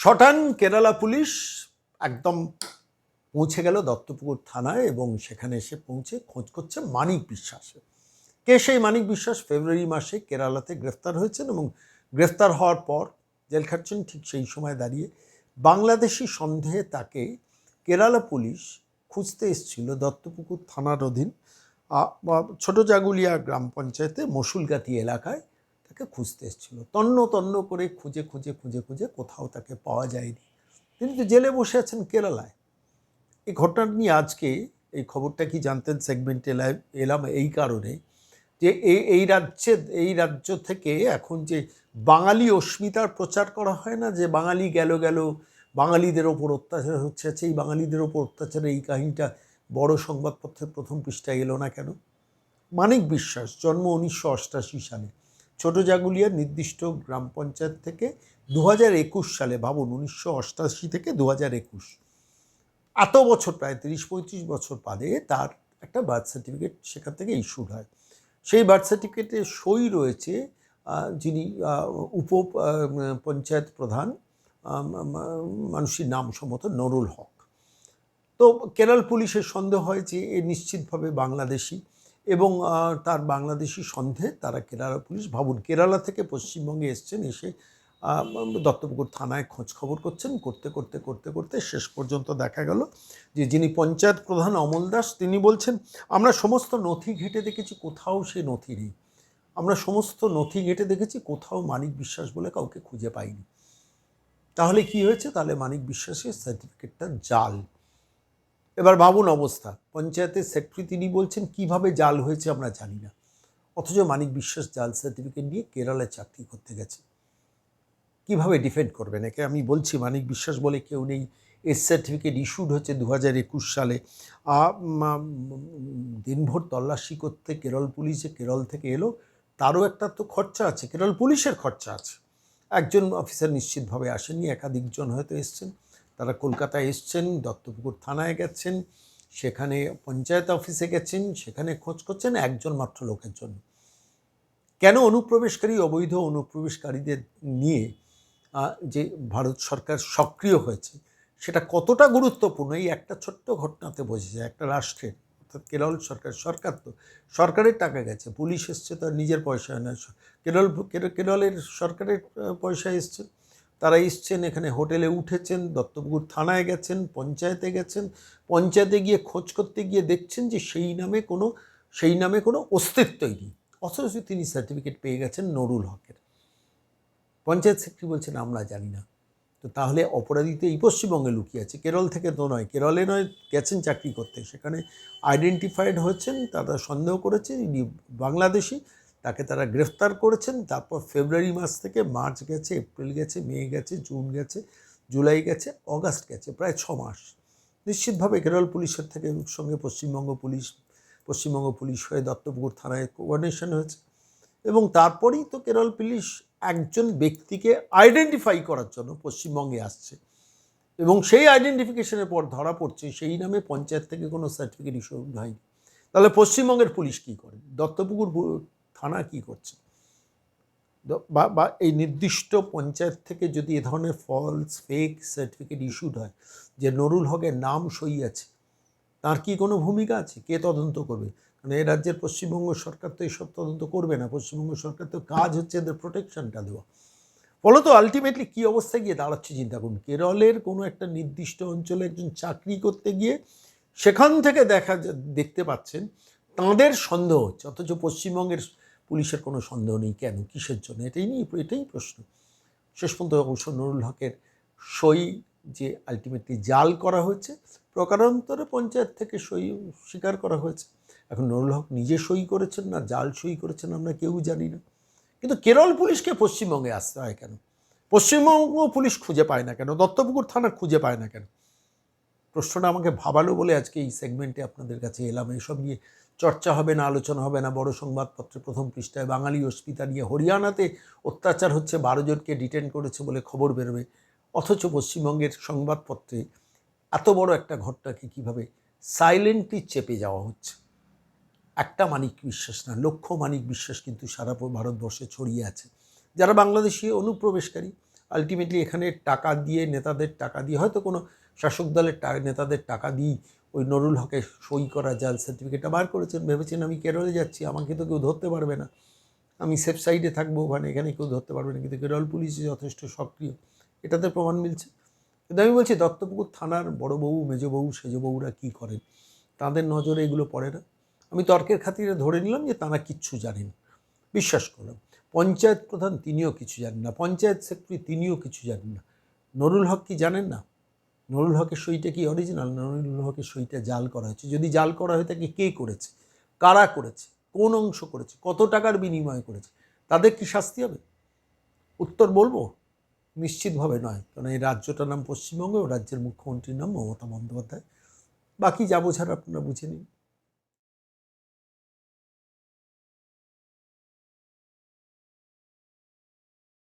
শটান, Kerala police একদম পৌঁছে গেল দত্তপুকুর থানায় এবং সেখানে এসে পৌঁছে খোঁজ করছে মানিক বিশ্বাসে। কে সেই মানিক বিশ্বাস? ফেব্রুয়ারি মাসে কেরালাতে গ্রেফতার হয়েছেন এবং গ্রেফতার হওয়ার পর জেল খাটছেন ঠিক সেই সময় দাঁড়িয়ে। বাংলাদেশি সন্দেহে তাকে কেরালা পুলিশ খুঁজতে এসেছিল দত্তপুকুর থানার অধীন ছোট জাগুলিয়া গ্রাম পঞ্চায়েতে মসুলগাতি এলাকায়। তাকে খুঁজতে এসেছিল। তন্ন তন্ন করে খুঁজে খুঁজে খুঁজে খুঁজে কোথাও তাকে পাওয়া যায়নি। তিনি তো জেলে বসে আছেন কেরালায়। এই ঘটনাটা নিয়ে আজকে এই খবরটা কি জানতেন সেগমেন্টে এলা- এলাম এই কারণে যে এই এই রাজ্যে, এই রাজ্য থেকে এখন যে বাঙালি অস্মিতার প্রচার করা হয় না, যে বাঙালি গেল গেল, বাঙালিদের ওপর অত্যাচার হচ্ছে আচ্ছা এই বাঙালিদের ওপর অত্যাচারের এই কাহিনীটা বড় সংবাদপত্রের প্রথম পৃষ্ঠায় এলো না কেন? মানিক বিশ্বাস, জন্ম উনিশশো সালে। ছোট জাগুলিয়ার নির্দিষ্ট গ্রাম পঞ্চায়েত থেকে দু হাজার একুশ সালে, ভাবুন, উনিশশো অষ্টাশি থেকে দু একুশ। এত বছর, প্রায় তিরিশ পঁয়ত্রিশ বছর বাদে তার একটা বার্থ সার্টিফিকেট সেখান থেকে ইস্যুড হয়। সেই বার্থ সার্টিফিকেটে সই রয়েছে যিনি উপ পঞ্চায়েত প্রধান মানুষের নাম সম্ভবত নরুল হক। তো কেরল পুলিশের সন্দেহ হয় যে এ নিশ্চিতভাবে বাংলাদেশি। এবং তার বাংলাদেশি সন্দেহে তারা কেরালা পুলিশ ভাবুন, কেরালা থেকে পশ্চিমবঙ্গে এসছেন, এসে দত্তপুকুর থানায় খোঁজ খবর করছেন, করতে করতে করতে করতে শেষ পর্যন্ত দেখা গেল যে যিনি পঞ্চায়েত প্রধান অমল দাস, তিনি বলছেন, আমরা সমস্ত নথি ঘেটে দেখেছি, কোথাও সে নথি নেই। আমরা সমস্ত নথি ঘেটে দেখেছি, কোথাও মানিক বিশ্বাস বলে কাউকে খুঁজে পাইনি। তাহলে কি হয়েছে? তাহলে মানিক বিশ্বাসের সার্টিফিকেটটা জাল। এবার ভাবুন অবস্থা। পঞ্চায়েতের সেক্রেটারি তিনি বলছেন, কীভাবে জাল হয়েছে আমরা জানি না। অথচ মানিক বিশ্বাস জাল সার্টিফিকেট নিয়ে কেরালায় চাকরি করতে গেছে। কীভাবে ডিফেন্ড করবেন একে? আমি বলছি, মানিক বিশ্বাস বলে কেউ নেই। এর সার্টিফিকেট ইস্যুড হচ্ছে দু হাজার একুশ সালে। দিনভর তল্লাশি করতে কেরল পুলিশে কেরল থেকে এলো। তারও একটা তো খরচা আছে, কেরল পুলিশের খরচা আছে। একজন অফিসার নিশ্চিতভাবে আসেনি একাধিকজন হয়তো এসছেন। তারা কলকাতায় এসছেন, দত্তপুকুর থানায় গেছেন, সেখানে পঞ্চায়েত অফিসে গেছেন, সেখানে খোঁজ করছেন একজন মাত্র লোকের জন্য। কেন অনুপ্রবেশকারী, অবৈধ অনুপ্রবেশকারীদের নিয়ে যে ভারত সরকার সক্রিয় হয়েছে, সেটা কতটা গুরুত্বপূর্ণ? এই একটা ছোট্ট ঘটনাতে বোঝা যায়, একটা রাষ্ট্রের, অর্থাৎ কেরল সরকার সরকার তো, সরকারের টাকা গেছে, পুলিশ এসছে, তার নিজের পয়সা, না, কেরল কেরলের সরকারের পয়সা এসছে। তারা এসছেন, এখানে হোটেলে উঠেছেন, দত্তপুকুর থানায় গেছেন, পঞ্চায়েতে গেছেন। পঞ্চায়েতে গিয়ে খোঁজ করতে গিয়ে দেখছেন যে সেই নামে কোনো, সেই নামে কোনো অস্তিত্বই নেই। অথচ তিনি সার্টিফিকেট পেয়ে গেছেন নুরুল হকের। পঞ্চায়েত সেক্রেটারি বলছেন, আমরা জানি না। তো তাহলে অপরাধী তো এই পশ্চিমবঙ্গে লুকিয়ে আছে। কেরল থেকে তো নয়, কেরলে নয়, গেছেন চাকরি করতে। সেখানে আইডেন্টিফাইড হয়েছেন, তারা সন্দেহ করেছে বাংলাদেশি। তাকে তারা গ্রেফতার করেছেন। তারপর ফেব্রুয়ারি মাস থেকে মার্চ গেছে, এপ্রিল গেছে, মে গেছে, জুন গেছে, জুলাই গেছে, অগাস্ট গেছে, প্রায় ছ মাস। নিশ্চিতভাবে কেরল পুলিশের থেকে সঙ্গে পশ্চিমবঙ্গ পুলিশ পশ্চিমবঙ্গ পুলিশ হয়ে দত্তপুকুর থানায় কোঅর্ডিনেশন হয়েছে এবং তারপরেই তো কেরল পুলিশ একজন ব্যক্তিকে আইডেন্টিফাই করার জন্য পশ্চিমবঙ্গে আসছে এবং সেই আইডেন্টিফিকেশনের পর ধরা পড়ছে, সেই নামে পঞ্চায়েত থেকে কোনো সার্টিফিকেট ইস্যু হয়নি। তাহলে পশ্চিমবঙ্গের পুলিশ কী করে? দত্তপুকুর থানা কী করছে? বা বা এই নির্দিষ্ট পঞ্চায়েত থেকে যদি এ ধরনের ফলস ফেক সার্টিফিকেট ইস্যুড হয়, যে নুরুল হকের নাম সই আছে, তার কি কোনো ভূমিকা আছে? কে তদন্ত করবে? কারণ এই রাজ্যের পশ্চিমবঙ্গ সরকার তো এইসব তদন্ত করবে না। পশ্চিমবঙ্গ সরকার তো কাজ হচ্ছে এদের প্রোটেকশনটা দেওয়া। ফলত আলটিমেটলি কী অবস্থায় গিয়ে দাঁড়াচ্ছে চিন্তা করুন। কেরলের কোনো একটা নির্দিষ্ট অঞ্চলে একজন চাকরি করতে গিয়ে সেখান থেকে দেখা দেখতে পাচ্ছেন, তাঁদের সন্দেহ হচ্ছে। অথচ পশ্চিমবঙ্গের পুলিশের কোনো সন্দেহ নেই কেন? কিসের জন্য? এটাই নিয়ে, এটাই প্রশ্ন। শেষ পর্যন্ত অবশ্য নুরুল হকের সই যে আলটিমেটলি জাল করা হয়েছে, প্রকারান্তরে পঞ্চায়েত থেকে সই স্বীকার করা হয়েছে। এখন নুরুল হক নিজে সই করেছেন না, জাল সই করেছেন আমরা কেউ জানি না। কিন্তু কেরল পুলিশকে পশ্চিমবঙ্গে আসতে হয় কেন? পশ্চিমবঙ্গ পুলিশ খুঁজে পায় না কেন? দত্তপুকুর থানা খুঁজে পায় না কেন? প্রশ্নটা আমাকে ভাবালো বলে আজকে এই সেগমেন্টে আপনাদের কাছে এলাম। এসব নিয়ে চর্চা হবে না, আলোচনা হবে না, বড় সংবাদপত্রে প্রথম পৃষ্ঠায় বাঙালি অস্মিতা নিয়ে হরিয়ানাতে অত্যাচার হচ্ছে বারো জনকে ডিটেন করেছে বলে খবর বেরোবে। অথচ পশ্চিমবঙ্গের সংবাদপত্রে এত বড় একটা ঘটনাকে কীভাবে সাইলেন্টলি চেপে যাওয়া হচ্ছে? একটা মানিক বিশ্বাস না, লক্ষ মানিক বিশ্বাস কিন্তু সারা ভারতবর্ষে ছড়িয়ে আছে। যারা বাংলাদেশি অনুপ্রবেশকারী আলটিমেটলি এখানে টাকা দিয়ে নেতাদের টাকা দিয়ে, হয়তো কোনো শাসক দলের নেতাদের টাকা দিয়েই ওই নরুল হকে সই করা জাল সার্টিফিকেটটা বার করেছেন, ভেবেছেন আমি কেরলে যাচ্ছি, আমাকে তো কেউ ধরতে পারবে না। আমি সেফ সাইডে থাকব, ওখানে এখানে কেউ ধরতে পারবে না, কিন্তু কেরল পুলিশ যথেষ্ট সক্রিয়, এটাতে প্রমাণ মিলছে। কিন্তু আমি বলছি, দত্তপুকুর থানার বড় বউ, মেজ বউ, সেজ বউরা কী করেন? তাদের নজরে এগুলো পড়ে না। আমি তর্কের খাতিরে ধরে নিলাম যে তারা কিচ্ছু জানেন বিশ্বাস করলাম, পঞ্চায়েত প্রধান তিনিও কিছু জানেন না, পঞ্চায়েত সেক্রেটারি তিনিও কিছু জানেন না। নুরুল হক কি জানেন না? নুরুল হকের সইটা কি অরিজিনাল নুরুল হকের সইটা জাল করা হয়েছে। যদি জাল করা হয়ে থাকে কে করেছে? কারা করেছে? কোন অংশ করেছে? কত টাকার বিনিময়ে করেছে? তাদের কি শাস্তি হবে? উত্তর বলব, নিশ্চিতভাবে নয়। কারণ এই রাজ্যটার নাম পশ্চিমবঙ্গ ও রাজ্যের মুখ্যমন্ত্রীর নাম মমতা বন্দ্যোপাধ্যায়। বাকি যা বোঝার আপনারা বুঝে নিন।